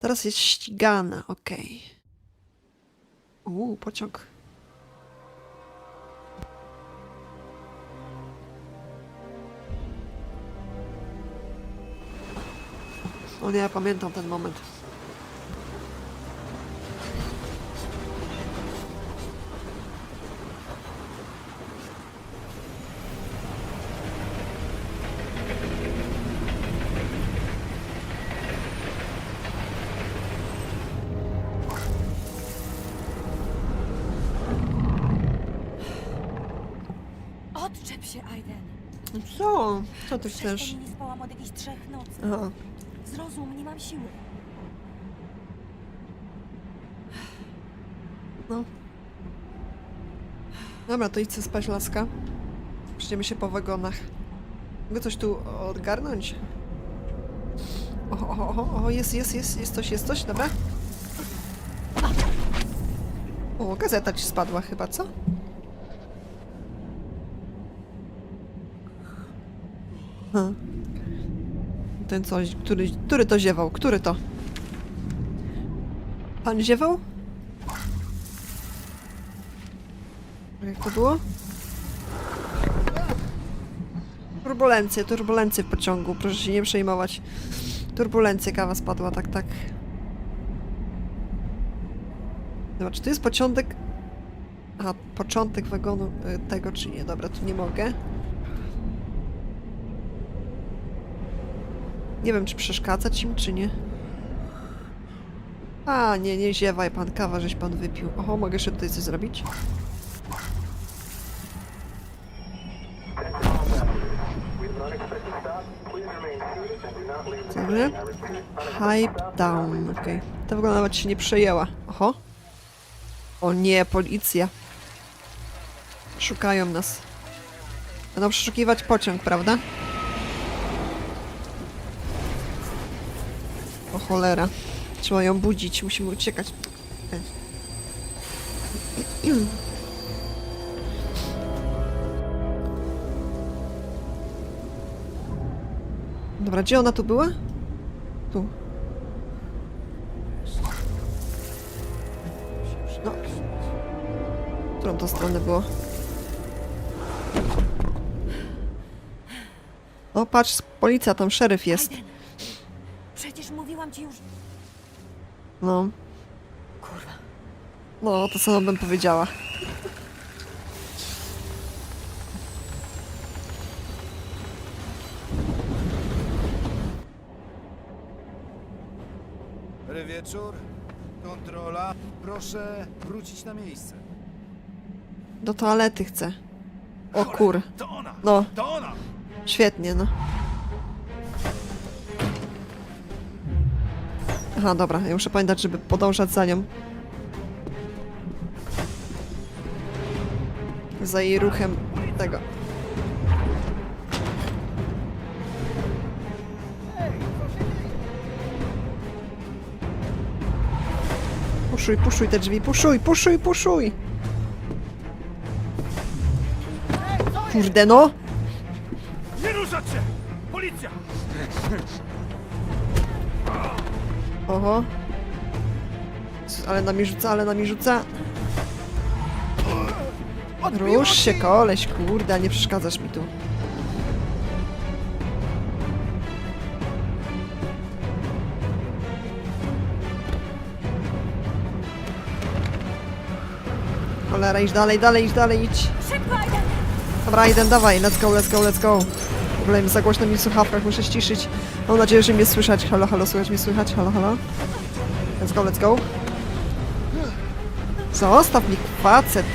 Teraz jest ścigana, okej. Uuu, pociąg. O nie, ja pamiętam ten moment. Aiden. Co? Co ty Przez chcesz? nie spałam od jakichś trzech nocy. Aha. Zrozum, nie mam siły. No. Dobra, to idź spać, laska. Przejdziemy się po wagonach. Mogę coś tu odgarnąć? O, o, o, o, jest, jest, jest, jest coś, jest coś, dobra? O, gazeta ci spadła chyba, co? Ha. Ten coś, który, który to ziewał? Który to? Pan ziewał? Jak to było? Turbulencje, turbulencje w pociągu, proszę się nie przejmować. Turbulencje, kawa spadła, tak, tak. Dobra, czy to jest początek... A, początek wagonu y, tego, czy nie? Dobra, tu nie mogę. Nie wiem, czy przeszkadzać im, czy nie. A, nie, nie ziewaj pan, kawa żeś pan wypił. Oho, mogę jeszcze tutaj coś zrobić? Dobry. Hype down, okej. To w ogóle nawet się nie przejęła. Oho. O nie, policja. Szukają nas. Będą przeszukiwać pociąg, prawda? Cholera. Trzeba ją budzić, musimy uciekać. Dobra, gdzie ona tu była? Tu. No. Którą to stronę było? O, patrz, policja, tam szeryf jest. Mówiłam ci już... No, Kurwa. no, to samo bym powiedziała. Dobry wieczór. Kontrola. Proszę wrócić na miejsce. Do toalety chcę. O kur. To ona! No, To ona! świetnie, no. Aha, dobra, ja muszę pamiętać, żeby podążać za nią. Za jej ruchem tego. Puszuj, puszuj te drzwi, puszuj, puszuj, puszuj! Kurde no! Nie ruszać się! Policja! Oho. Ale nami rzuca, ale nami rzuca. Rusz się, koleś, kurde, nie przeszkadzasz mi tu. Cholera, idź dalej, dalej, idź dalej, idź. Dobra, Aiden, dawaj, let's go, let's go, let's go. W ogóle za głośno mi w słuchawkach, muszę ściszyć. Mam nadzieję, że mnie słychać. Halo, halo, słychać mnie słychać? Halo, halo. Let's go, let's go. Zostaw mi facet.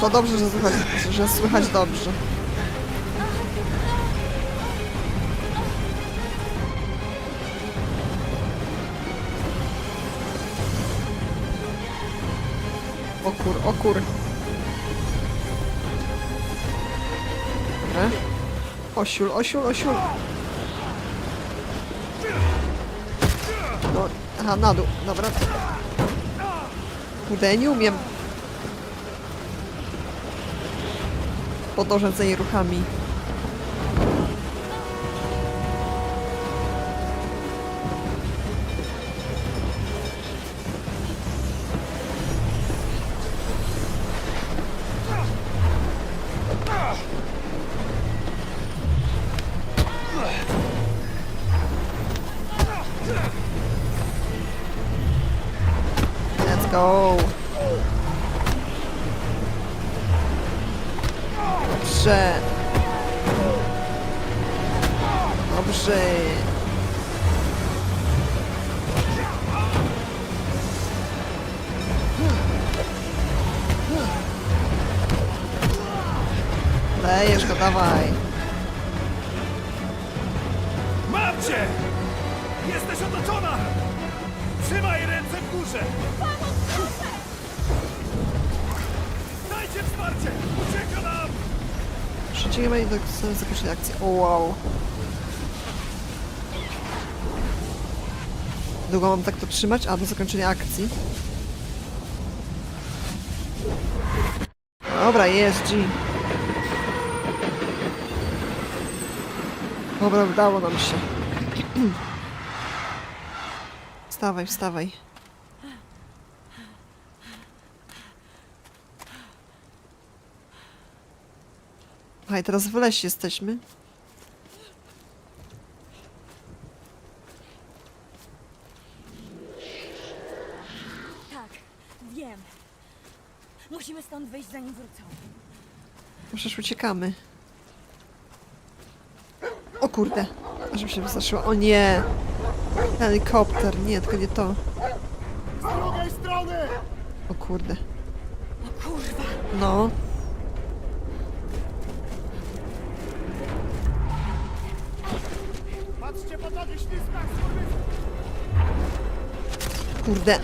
To dobrze, że słychać, że słychać dobrze. O kur, o kur. Dobra. Osiul, osiul, osiul. No, aha, na dół, dobra. Kurde, nie umiem podążać za jej ruchami. Go. Dobrze. Dobrze. Lejesz go, dawaj. Mam cię! Jesteś otoczona! Trzymaj ręce w górze! Dajcie wsparcie! Ucieka nam! Przeciwnie do zakończenia akcji. O wow. Długo mam tak to trzymać? A, do zakończenia akcji. Dobra, jest G. Dobra, udało nam się. Wstawaj, wstawaj. Słuchaj, teraz w lesie jesteśmy. Tak, wiem. Musimy stąd wyjść, zanim wrócą. Przecież uciekamy. O kurde. Aż mi się wystraszyła. O nie! Helikopter. Nie, tylko nie to. Z drugiej strony! O kurde. O kurwa! No. Kurde.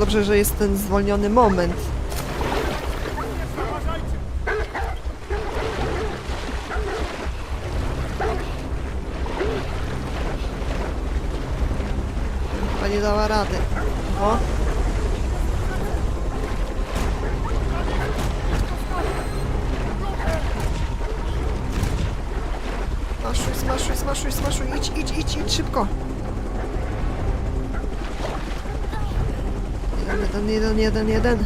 Dobrze, że jest ten zwolniony moment. Jeden, jeden, jeden, jeden.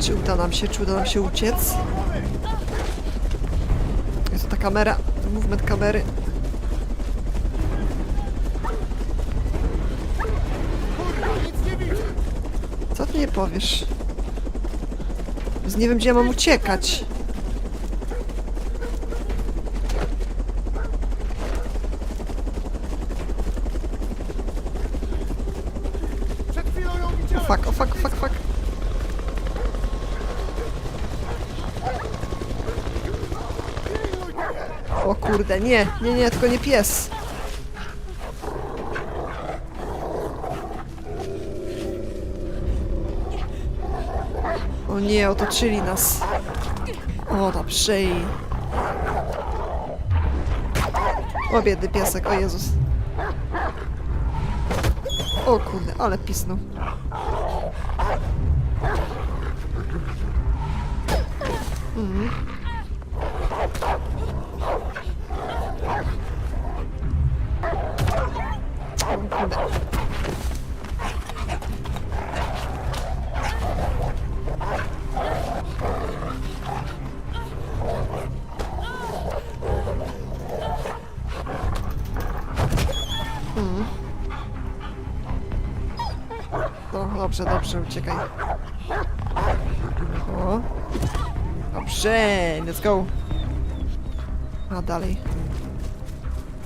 Czy uda nam się, czy uda nam się uciec? Jest to ta kamera, movement kamery. Co ty nie powiesz? Z nie wiem, gdzie ja mam uciekać. O kurde, nie, nie, nie, tylko nie pies. O nie, otoczyli nas. O, dobrze. i- O, biedny piesek, o Jezus. O kurde, ale pisnął. O dobrze, dobrze, uciekaj. O. Dobrze, let's go. A dalej.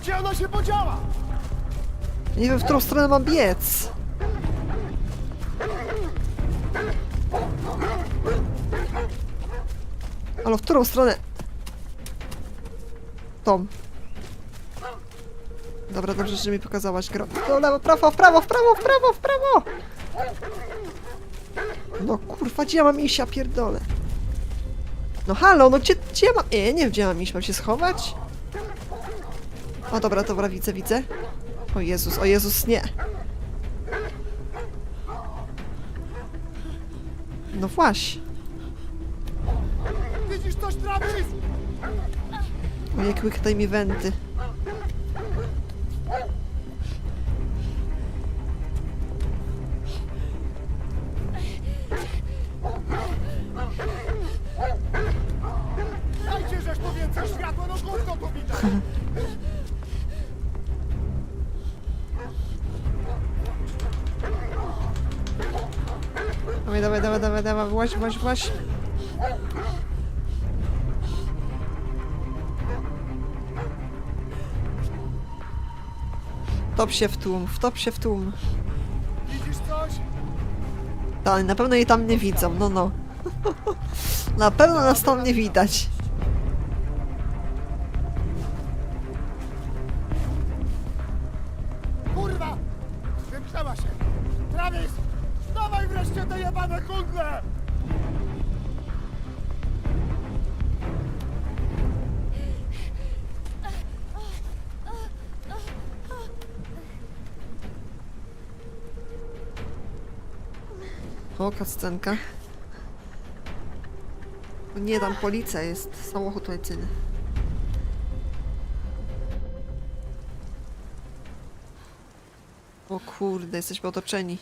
Gdzie ona się podziała? Nie wiem, w którą stronę mam biec. Ale w którą stronę? Tom. Dobra, dobrze, że mi pokazałaś gro. Do lewo, prawo, w prawo, w prawo, w prawo, w prawo! No kurwa, gdzie ja mam iść, ja pierdolę. No halo, no gdzie, gdzie ja mam... Nie, nie wiem, gdzie ja mam iść, mam się schować? O dobra, dobra, widzę, widzę. O Jezus, o Jezus, nie. No właśnie. Widzisz coś, Travis? Ojej, łyktaj mi wenty. Dawaj, dawaj, dawaj, dawaj, dawaj, właź, właź, właź. Top się w tłum, wtop się w tłum. Widzisz coś? Tak, na pewno jej tam nie widzą, no no. Na pewno nas tam nie widać. Travis! Dawaj wreszcie te jebane kundle! O, kascenka. Nie, tam policja jest. Samochód policyjny. O kurde, jesteśmy otoczeni.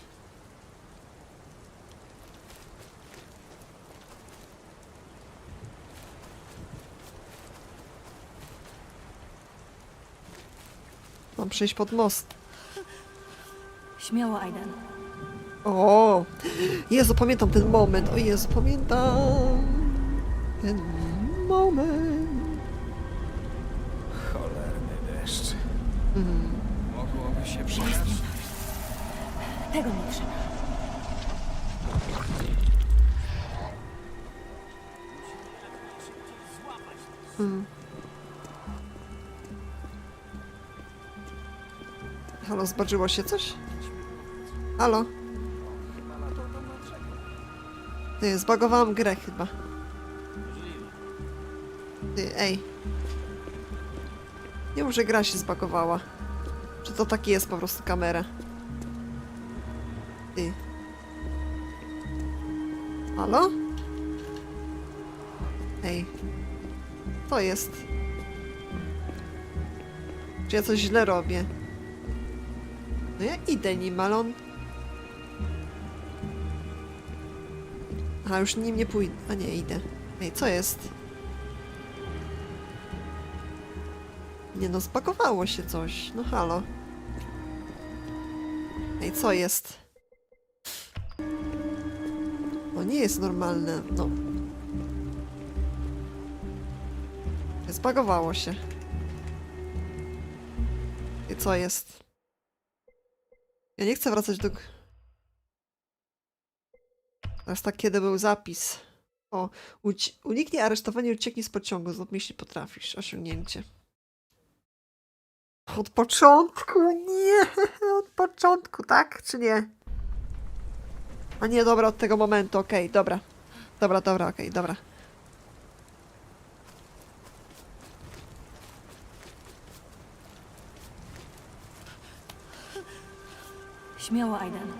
Mam przejść pod most. Śmiało, Aiden. O! Jezu, pamiętam ten moment. O Jezu, pamiętam ten moment. Cholerny deszcz. Mogłoby się przydać. Tego mi trzeba. Halo, zbarzyło się coś? Halo? Ty, zbagowałam grę chyba. Ty, ej. Nie mów, że gra się zbagowała. Czy to taki jest po prostu kamera? Ty. Halo? Ej. To jest. Czy ja coś źle robię? No ja idę nim, on... A już nim nie pójdę. A nie, idę. Ej, co jest? Nie no, spakowało się coś. No halo. Ej, co jest? No nie jest normalne, no. Zbagowało się. I co jest? Ja nie chcę wracać do... Teraz tak, kiedy był zapis. O, uniknij aresztowania i ucieknij z pociągu, zrób jeśli potrafisz. Osiągnięcie. Od początku, nie, od początku, tak, czy nie? A nie, dobra, od tego momentu, okej, dobra. Dobra, dobra, okej, dobra. Śmiało, Aiden.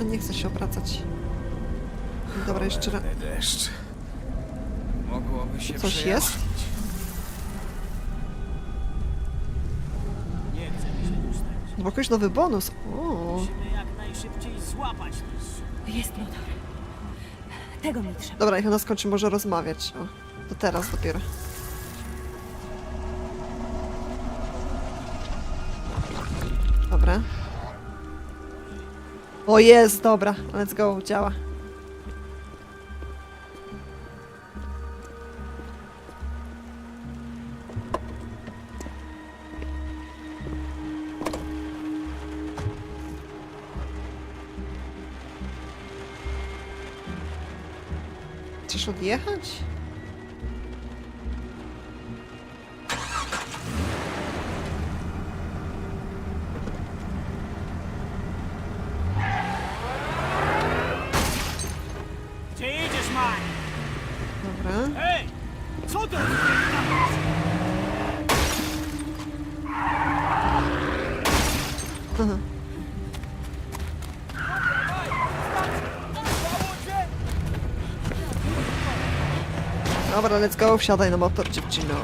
A nie chcę się obracać. Dobra, jeszcze raz. Deszcz. Mogłoby się Coś przejaśnić. jest? No bo jakiś nowy bonus. O, Musimy jak najszybciej złapać to. Jest motor. Tego mi trzeba. dobra, niech ona skończy może rozmawiać. O, to teraz dopiero. Dobra. O jest, dobra. Let's go, działa. Odjechać? Dobra, let's go, wsiadaj na motor, dziewczyno.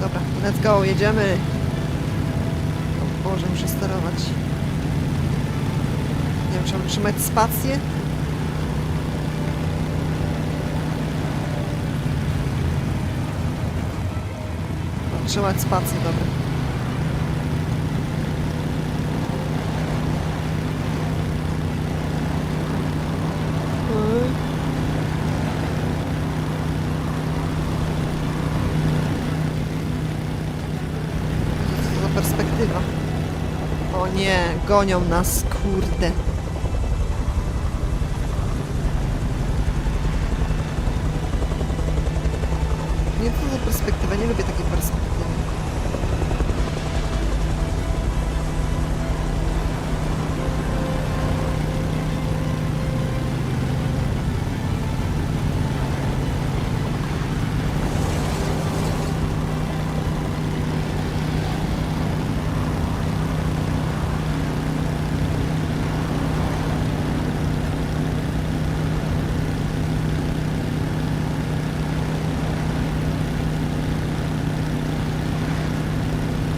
Dobra, let's go, jedziemy. O Boże, muszę sterować. Nie wiem, czy mam trzymać spację? Trzymać spację, dobra. Oj. Co za perspektywa? O nie, gonią nas, kurde. Nie, to za perspektywa, nie lubię takiej perspektywy.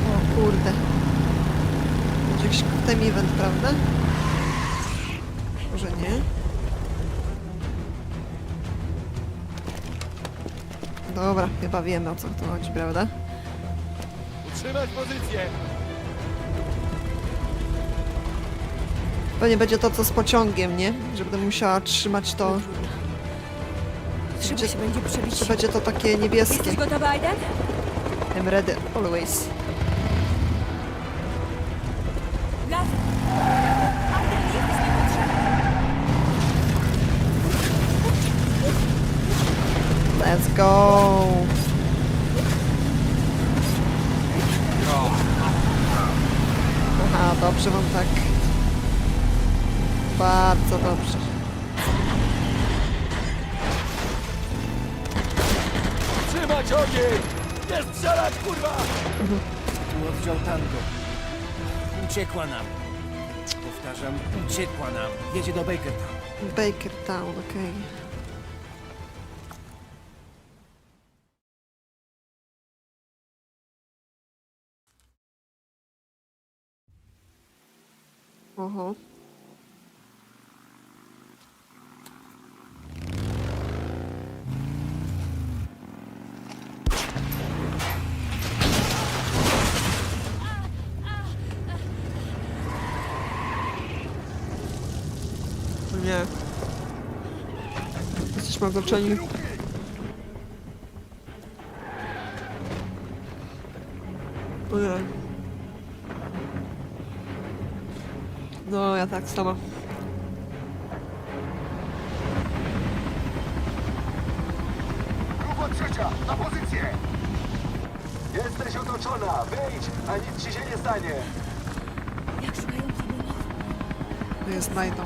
O kurde. Ten event, prawda? Może nie? Dobra, chyba wiemy o co tu chodzi, prawda? Utrzymać pozycję! Pewnie będzie to co z pociągiem, nie? Że będę musiała trzymać to, Trzeba się będzie przebić. że będzie to takie niebieskie. Jesteś gotowy, Aiden? I'm ready, always. Let's go! Aha, dobrze mam tak. Bardzo dobrze. Trzymać ogień! Nie strzelać, kurwa! Tu oddział Tango. Uciekła nam. Powtarzam, uciekła nam. Jedzie do Bakertown. Baker Town, okej. Oho. O Nie. Jesteśmy otoczeni. O nie. No, ja tak sama. Od trzecia, na pozycję! Jesteś otoczona, wyjdź, a nic ci się nie stanie. Jak szukają To jest znajdą.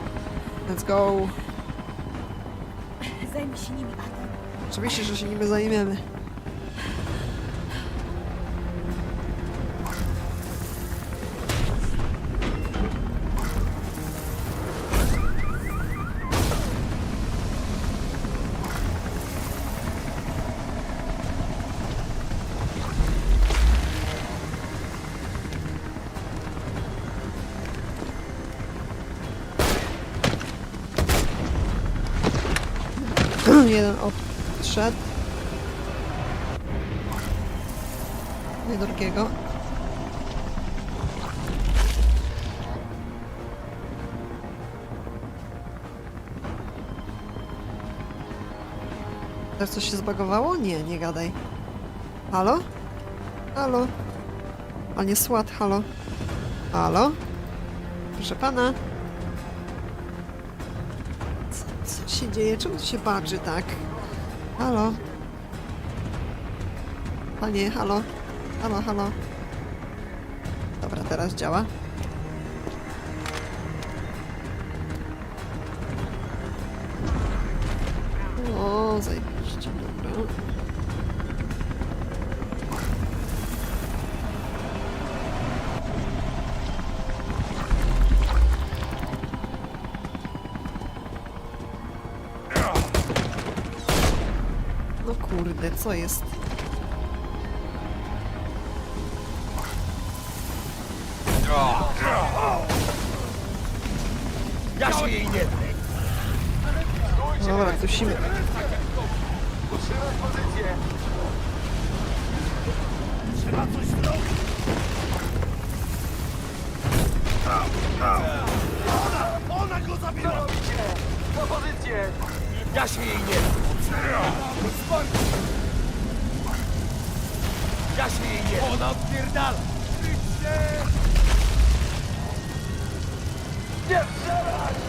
Let's go. Zajmij się nimi, Aiden. Oczywiście, że się nimi zajmiemy. Jeden odszedł. Nie drugiego. Teraz coś się zbagowało? Nie, nie gadaj. Halo? Halo? A nie SWAT, halo? Halo? Proszę pana? Co się dzieje? Czemu to się patrzy tak? Halo? Panie, halo? Halo, halo? Dobra, teraz działa. O, zajebiście, kurde, co jest? Ja się jej nie Dobra, dusimy. Utrzymać. Trzeba coś zrobić! Ona, ona go Co zabiła! robicie? Na pozycję. Ja się jej nie Się jej nie Ona odpierdala! Kryć się! Nie strzelaj!